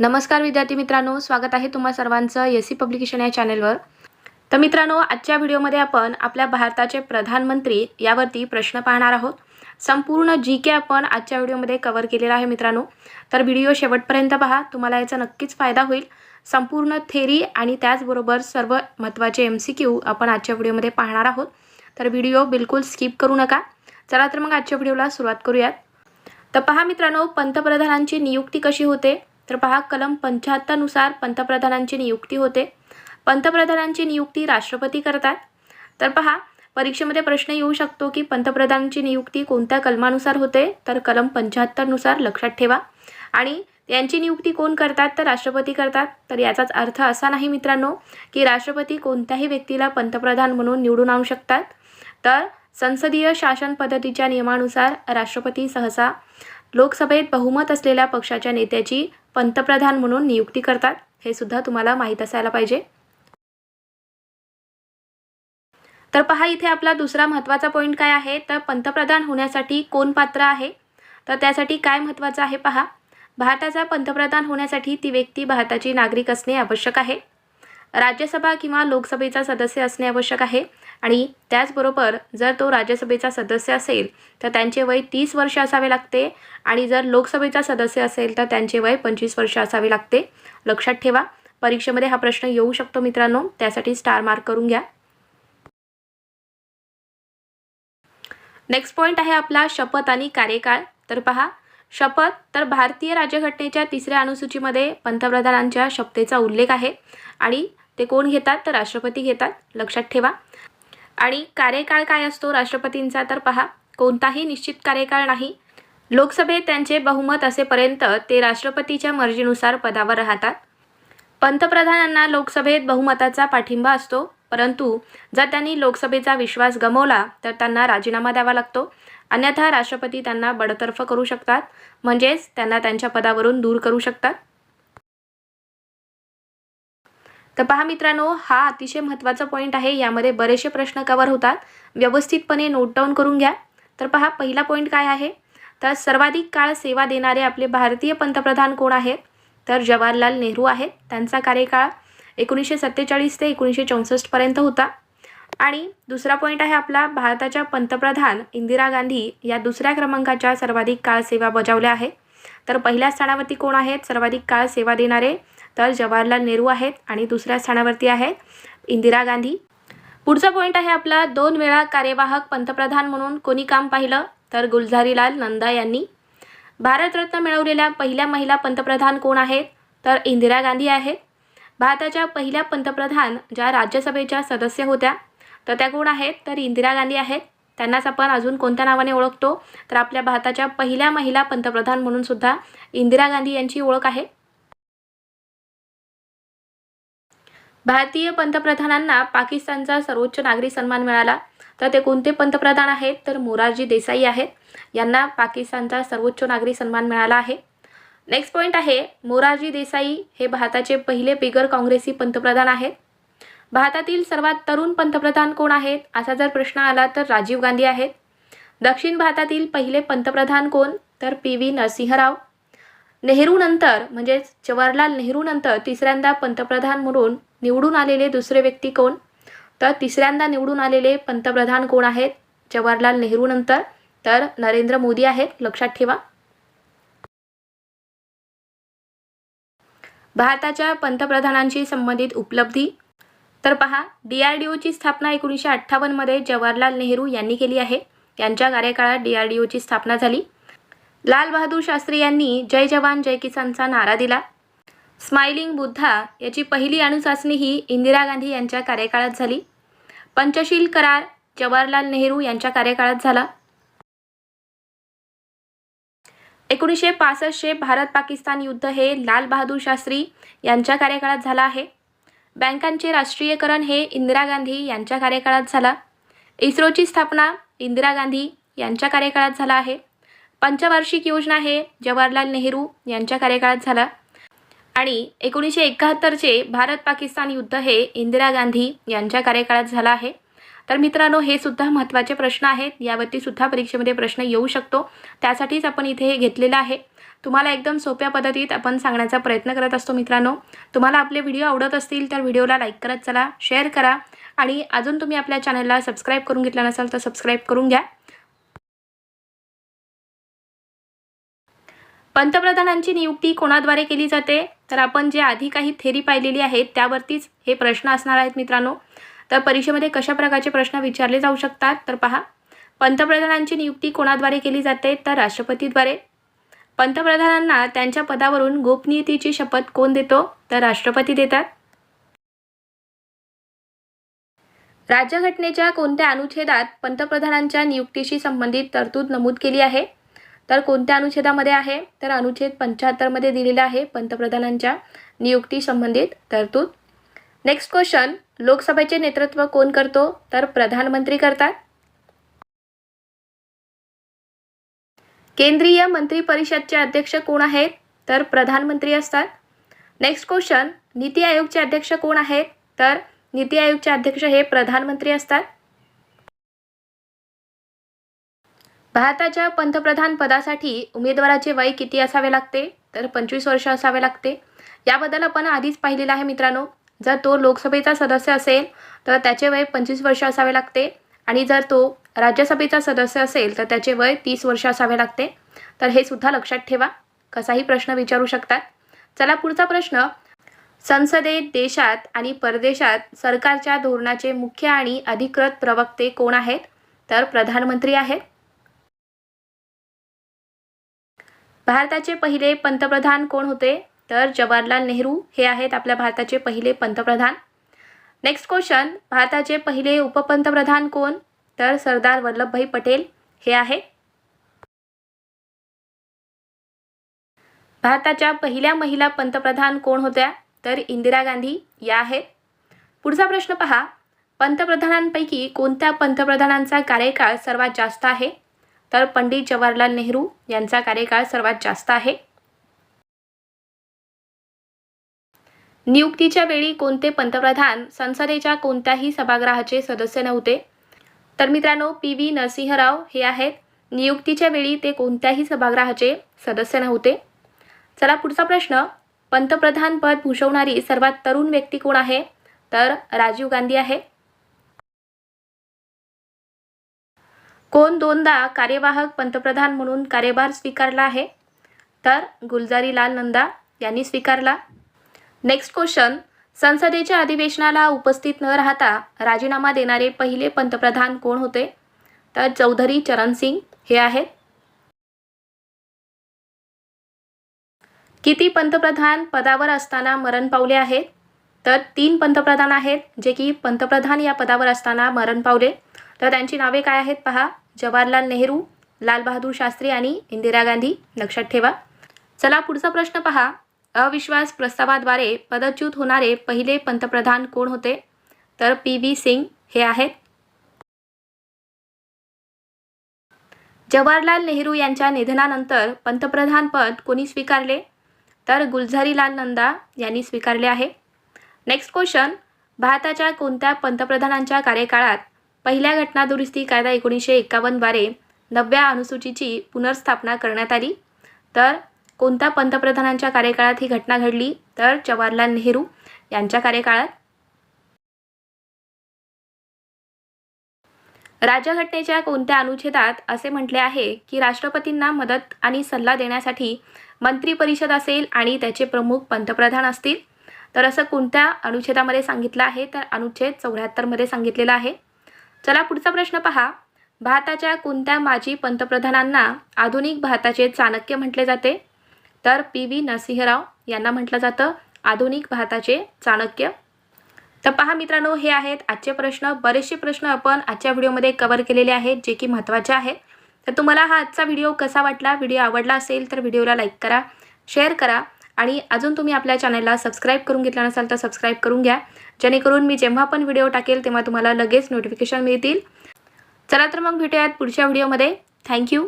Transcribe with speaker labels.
Speaker 1: नमस्कार विद्यार्थी मित्रांनो स्वागत आहे तुम्हा सर्वांचं एसी सी पब्लिकेशन या चॅनेलवर तर मित्रांनो आजच्या व्हिडिओमध्ये आपण आपल्या भारताचे प्रधानमंत्री यावरती प्रश्न पाहणार आहोत संपूर्ण जी के आपण आजच्या व्हिडिओमध्ये कवर केलेला आहे मित्रांनो तर व्हिडिओ शेवटपर्यंत पहा तुम्हाला याचा नक्कीच फायदा होईल संपूर्ण थेरी आणि त्याचबरोबर सर्व महत्त्वाचे एम सी क्यू आपण आजच्या व्हिडिओमध्ये पाहणार आहोत तर व्हिडिओ बिलकुल स्किप करू नका चला तर मग आजच्या व्हिडिओला सुरुवात करूयात तर पहा मित्रांनो पंतप्रधानांची नियुक्ती कशी होते तर पहा कलम पंच्याहत्तरनुसार पंतप्रधानांची नियुक्ती होते पंतप्रधानांची नियुक्ती राष्ट्रपती करतात तर पहा परीक्षेमध्ये प्रश्न येऊ शकतो की पंतप्रधानांची नियुक्ती कोणत्या कलमानुसार होते तर कलम पंच्याहत्तरनुसार लक्षात ठेवा आणि यांची नियुक्ती कोण करतात तर राष्ट्रपती करतात तर याचाच अर्थ असा नाही मित्रांनो की राष्ट्रपती कोणत्याही व्यक्तीला पंतप्रधान म्हणून निवडून आणू शकतात तर संसदीय शासन पद्धतीच्या नियमानुसार राष्ट्रपती सहसा लोकसभेत बहुमत असलेल्या पक्षाच्या नेत्याची पंतप्रधान म्हणून नियुक्ती करतात हे सुद्धा तुम्हाला माहीत असायला पाहिजे तर पहा इथे आपला दुसरा महत्त्वाचा पॉईंट काय आहे तर पंतप्रधान होण्यासाठी कोण पात्र आहे तर त्यासाठी काय महत्त्वाचं आहे पहा भारताचा पंतप्रधान होण्यासाठी ती व्यक्ती भारताची नागरिक असणे आवश्यक आहे राज्यसभा किंवा लोकसभेचा सदस्य असणे आवश्यक आहे आणि त्याचबरोबर जर तो राज्यसभेचा सदस्य असेल तर त्यांचे वय तीस वर्ष असावे लागते आणि जर लोकसभेचा सदस्य असेल तर त्यांचे वय पंचवीस वर्ष असावे लागते लक्षात ठेवा परीक्षेमध्ये हा प्रश्न येऊ शकतो मित्रांनो त्यासाठी स्टार मार्क करून घ्या नेक्स्ट पॉईंट आहे आपला शपथ आणि कार्यकाळ तर पहा शपथ तर भारतीय राज्यघटनेच्या तिसऱ्या अनुसूचीमध्ये पंतप्रधानांच्या शपथेचा उल्लेख आहे आणि ते कोण घेतात तर राष्ट्रपती घेतात लक्षात ठेवा आणि कार्यकाळ काय असतो राष्ट्रपतींचा तर पहा कोणताही निश्चित कार्यकाळ नाही लोकसभेत त्यांचे बहुमत असेपर्यंत ते राष्ट्रपतीच्या मर्जीनुसार पदावर राहतात पंतप्रधानांना लोकसभेत बहुमताचा पाठिंबा असतो परंतु जर त्यांनी लोकसभेचा विश्वास गमवला तर त्यांना राजीनामा द्यावा लागतो अन्यथा राष्ट्रपती त्यांना बडतर्फ करू शकतात म्हणजेच त्यांना त्यांच्या पदावरून दूर करू शकतात तर पहा मित्रांनो हा अतिशय महत्त्वाचा पॉईंट आहे यामध्ये बरेचसे प्रश्न कवर होतात व्यवस्थितपणे नोट डाऊन करून घ्या तर पहा पहिला पॉईंट काय आहे तर सर्वाधिक काळ सेवा देणारे आपले भारतीय पंतप्रधान कोण आहेत तर जवाहरलाल नेहरू आहेत त्यांचा कार्यकाळ एकोणीसशे सत्तेचाळीस ते एकोणीसशे चौसष्टपर्यंत होता आणि दुसरा पॉईंट आहे आपला भारताच्या पंतप्रधान इंदिरा गांधी या दुसऱ्या क्रमांकाच्या सर्वाधिक काळ सेवा बजावल्या आहेत तर पहिल्या स्थानावरती कोण आहेत सर्वाधिक काळ सेवा देणारे तर जवाहरलाल नेहरू आहेत आणि दुसऱ्या स्थानावरती आहेत इंदिरा गांधी पुढचा पॉईंट आहे आपला दोन वेळा कार्यवाहक पंतप्रधान म्हणून कोणी काम पाहिलं तर गुलझारीलाल नंदा यांनी भारतरत्न मिळवलेल्या पहिल्या महिला पंतप्रधान कोण आहेत तर इंदिरा गांधी आहेत भारताच्या पहिल्या पंतप्रधान ज्या राज्यसभेच्या सदस्य होत्या तर त्या कोण आहेत तर इंदिरा गांधी आहेत त्यांनाच आपण अजून कोणत्या नावाने ओळखतो तर आपल्या भारताच्या पहिल्या महिला पंतप्रधान म्हणून सुद्धा इंदिरा गांधी यांची ओळख आहे भारतीय पंतप्रधानांना पाकिस्तानचा सर्वोच्च नागरी सन्मान मिळाला तर ते कोणते पंतप्रधान आहेत तर मोरारजी देसाई आहेत यांना पाकिस्तानचा सर्वोच्च नागरी सन्मान मिळाला आहे नेक्स्ट पॉईंट आहे मोरारजी देसाई हे भारताचे पहिले बिगर काँग्रेसी पंतप्रधान आहेत भारतातील सर्वात तरुण पंतप्रधान कोण आहेत असा जर प्रश्न आला तर राजीव गांधी आहेत दक्षिण भारतातील पहिले पंतप्रधान कोण तर पी व्ही नरसिंहराव नेहरूनंतर म्हणजेच जवाहरलाल नेहरूनंतर तिसऱ्यांदा पंतप्रधान म्हणून निवडून आलेले दुसरे व्यक्ती कोण तर तिसऱ्यांदा निवडून आलेले पंतप्रधान कोण आहेत जवाहरलाल नेहरूनंतर तर नरेंद्र मोदी आहेत लक्षात ठेवा भारताच्या पंतप्रधानांशी संबंधित उपलब्धी तर पहा डी आर डी ओची स्थापना एकोणीसशे अठ्ठावन्नमध्ये जवाहरलाल नेहरू यांनी केली आहे यांच्या कार्यकाळात डी आर डी ओची स्थापना झाली लाल बहादूर शास्त्री यांनी जय जवान जय किसानचा नारा दिला स्माइलिंग बुद्धा याची पहिली अणुचाचणी ही इंदिरा गांधी यांच्या कार्यकाळात झाली पंचशील करार जवाहरलाल नेहरू यांच्या कार्यकाळात झाला एकोणीसशे पासष्टचे भारत पाकिस्तान युद्ध हे लाल बहादूर शास्त्री यांच्या कार्यकाळात झालं आहे बँकांचे राष्ट्रीयकरण हे इंदिरा गांधी यांच्या कार्यकाळात झाला इस्रोची स्थापना इंदिरा गांधी यांच्या कार्यकाळात झाला आहे पंचवार्षिक योजना हे जवाहरलाल नेहरू यांच्या कार्यकाळात झाला आणि एकोणीसशे एकाहत्तरचे भारत पाकिस्तान युद्ध हे इंदिरा गांधी यांच्या कार्यकाळात झालं आहे तर मित्रांनो हे सुद्धा महत्त्वाचे प्रश्न आहेत यावरती सुद्धा परीक्षेमध्ये प्रश्न येऊ शकतो त्यासाठीच आपण इथे हे घेतलेलं आहे तुम्हाला एकदम सोप्या पद्धतीत आपण सांगण्याचा प्रयत्न करत असतो मित्रांनो तुम्हाला आपले व्हिडिओ आवडत असतील तर व्हिडिओला लाईक करत चला शेअर करा आणि अजून तुम्ही आपल्या चॅनलला सबस्क्राईब करून घेतला नसाल तर सबस्क्राईब करून घ्या पंतप्रधानांची नियुक्ती कोणाद्वारे केली जाते तर आपण जे आधी काही थेरी पाहिलेली आहेत त्यावरतीच हे प्रश्न असणार आहेत मित्रांनो तर परीक्षेमध्ये कशा प्रकारचे प्रश्न विचारले जाऊ शकतात तर पहा पंतप्रधानांची नियुक्ती कोणाद्वारे केली जाते तर राष्ट्रपतीद्वारे पंतप्रधानांना त्यांच्या पदावरून गोपनीयतेची शपथ कोण देतो तर राष्ट्रपती देतात राज्यघटनेच्या कोणत्या अनुच्छेदात पंतप्रधानांच्या नियुक्तीशी संबंधित तरतूद नमूद केली आहे तर कोणत्या अनुच्छेदामध्ये आहे तर अनुच्छेद पंच्याहत्तरमध्ये दिलेला आहे पंतप्रधानांच्या नियुक्ती संबंधित तरतूद नेक्स्ट क्वेश्चन लोकसभेचे नेतृत्व कोण करतो तर प्रधानमंत्री करतात केंद्रीय मंत्री परिषदचे अध्यक्ष कोण आहेत तर प्रधानमंत्री असतात नेक्स्ट क्वेश्चन नीती आयोगचे अध्यक्ष कोण आहेत तर नीती आयोगचे अध्यक्ष हे प्रधानमंत्री असतात भारताच्या पंतप्रधान पदासाठी उमेदवाराचे वय किती असावे लागते तर पंचवीस वर्ष असावे लागते याबद्दल आपण आधीच पाहिलेलं आहे मित्रांनो जर तो लोकसभेचा सदस्य असेल तर त्याचे वय पंचवीस वर्ष असावे लागते आणि जर तो राज्यसभेचा सदस्य असेल तर त्याचे वय तीस वर्ष असावे लागते तर हे सुद्धा लक्षात ठेवा कसाही प्रश्न विचारू शकतात चला पुढचा प्रश्न संसदेत देशात आणि परदेशात सरकारच्या धोरणाचे मुख्य आणि अधिकृत प्रवक्ते कोण आहेत तर प्रधानमंत्री आहेत भारताचे पहिले पंतप्रधान कोण होते तर जवाहरलाल नेहरू हे आहेत आपल्या भारताचे पहिले पंतप्रधान नेक्स्ट क्वेश्चन भारताचे पहिले उपपंतप्रधान कोण तर सरदार वल्लभभाई पटेल हे आहे भारताच्या पहिल्या महिला पंतप्रधान कोण होत्या तर इंदिरा गांधी या आहेत पुढचा प्रश्न पहा पंतप्रधानांपैकी कोणत्या पंतप्रधानांचा कार्यकाळ सर्वात जास्त आहे तर पंडित जवाहरलाल नेहरू यांचा कार्यकाळ सर्वात जास्त आहे नियुक्तीच्या वेळी कोणते पंतप्रधान संसदेच्या कोणत्याही सभागृहाचे सदस्य नव्हते तर मित्रांनो पी व्ही नरसिंहराव हे आहेत नियुक्तीच्या वेळी ते कोणत्याही सभागृहाचे सदस्य नव्हते चला पुढचा प्रश्न पंतप्रधान पद भूषवणारी सर्वात तरुण व्यक्ती कोण आहे तर राजीव गांधी आहे कोण दोनदा कार्यवाहक पंतप्रधान म्हणून कार्यभार स्वीकारला आहे तर गुलजारीलाल नंदा यांनी स्वीकारला नेक्स्ट क्वेश्चन संसदेच्या अधिवेशनाला उपस्थित न राहता राजीनामा देणारे पहिले पंतप्रधान कोण होते तर चौधरी चरण सिंग हे आहेत किती पंतप्रधान पदावर असताना मरण पावले आहेत तर तीन पंतप्रधान आहेत जे की पंतप्रधान या पदावर असताना मरण पावले तर त्यांची नावे काय आहेत पहा जवाहरलाल नेहरू लालबहादूर शास्त्री आणि इंदिरा गांधी लक्षात ठेवा चला पुढचा प्रश्न पहा अविश्वास प्रस्तावाद्वारे पदच्युत होणारे पहिले पंतप्रधान कोण होते तर पी व्ही सिंग हे आहेत जवाहरलाल नेहरू यांच्या निधनानंतर पंतप्रधानपद कोणी स्वीकारले तर गुलझारीलाल नंदा यांनी स्वीकारले आहे नेक्स्ट क्वेश्चन भारताच्या कोणत्या पंतप्रधानांच्या कार्यकाळात पहिल्या घटनादुरुस्ती कायदा एकोणीसशे एकावन्नद्वारे नव्या अनुसूचीची पुनर्स्थापना करण्यात आली तर कोणत्या पंतप्रधानांच्या कार्यकाळात ही घटना घडली तर जवाहरलाल नेहरू यांच्या कार्यकाळात राज्यघटनेच्या कोणत्या अनुच्छेदात असे म्हटले आहे की राष्ट्रपतींना मदत आणि सल्ला देण्यासाठी मंत्रिपरिषद असेल आणि त्याचे प्रमुख पंतप्रधान असतील तर असं कोणत्या अनुच्छेदामध्ये सांगितलं आहे तर अनुच्छेद चौऱ्याहत्तरमध्ये सांगितलेलं आहे चला पुढचा प्रश्न पहा भारताच्या कोणत्या माजी पंतप्रधानांना आधुनिक भारताचे चाणक्य म्हटले जाते तर पी व्ही नरसिंहराव यांना म्हटलं जातं आधुनिक भारताचे चाणक्य तर पहा मित्रांनो हे आहेत आजचे प्रश्न बरेचसे प्रश्न आपण आजच्या व्हिडिओमध्ये कवर केलेले आहेत जे की महत्त्वाचे आहेत तर तुम्हाला हा आजचा व्हिडिओ कसा वाटला व्हिडिओ आवडला असेल तर व्हिडिओला लाईक करा शेअर करा आणि अजून तुम्ही आपल्या चॅनलला सबस्क्राईब करून घेतला नसाल तर सबस्क्राईब करून घ्या जेणेकरून मी जेव्हा पण व्हिडिओ टाकेल तेव्हा तुम्हाला लगेच नोटिफिकेशन मिळतील चला तर मग भेटूयात पुढच्या व्हिडिओमध्ये थँक्यू